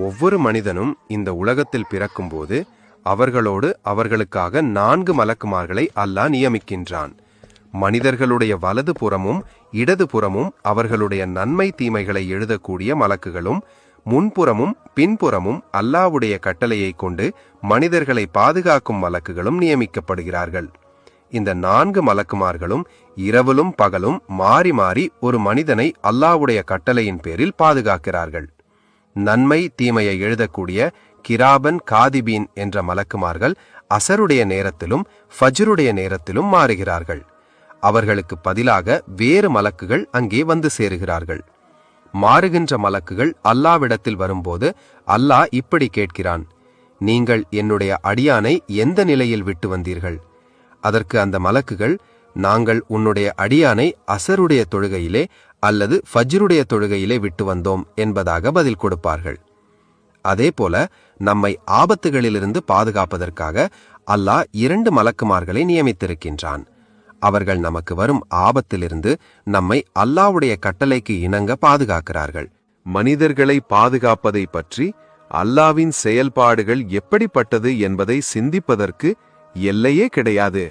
ஒவ்வொரு மனிதனும் இந்த உலகத்தில் பிறக்கும்போது அவர்களோடு அவர்களுக்காக நான்கு மலக்குமார்களை அல்லாஹ் நியமிக்கின்றான். மனிதர்களுடைய வலது புறமும் இடது புறமும் அவர்களுடைய நன்மை தீமைகளை எழுதக்கூடிய மலக்குகளும் முன்புறமும் பின்புறமும் அல்லாஹ்வுடைய கட்டளையை கொண்டு மனிதர்களை பாதுகாக்கும் மலக்குகளும் நியமிக்கப்படுகிறார்கள். இந்த நான்கு மலக்குமார்களும் இரவிலும் பகலும் மாறி மாறி ஒரு மனிதனை அல்லாவுடைய கட்டளையின் பேரில் பாதுகாக்கிறார்கள். நன்மை தீமையை எழுதக்கூடிய கிராபன் காதிபீன் என்ற மலக்குமார்கள் அசருடைய நேரத்திலும் ஃபஜ்ருடைய நேரத்திலும் மாறுகிறார்கள். அவர்களுக்கு பதிலாக வேறு மலக்குகள் அங்கே வந்து சேருகிறார்கள். மாறுகின்ற மலக்குகள் அல்லாவிடத்தில் வரும்போது அல்லாஹ் இப்படி கேட்கிறான் நீங்கள் என்னுடைய அடியானை எந்த நிலையில் விட்டு வந்தீர்கள்? அதற்கு அந்த மலக்குகள் நாங்கள் உன்னுடைய அடியானை அசருடைய தொழுகையிலே அல்லது ஃபஜ்ருடைய தொழுகையிலே விட்டு வந்தோம் என்பதாக பதில் கொடுப்பார்கள். அதேபோல நம்மை ஆபத்துகளிலிருந்து பாதுகாப்பதற்காக அல்லாஹ் இரண்டு மலக்குமார்களை நியமித்திருக்கின்றான். அவர்கள் நமக்கு வரும் ஆபத்திலிருந்து நம்மை அல்லாஹ்வுடைய கட்டளைக்கு இணங்க பாதுகாக்கிறார்கள். மனிதர்களை பாதுகாப்பதை பற்றி அல்லாவின் செயல்பாடுகள் எப்படிப்பட்டது என்பதை சிந்திப்பதற்கு எல்லையே கிடையாது.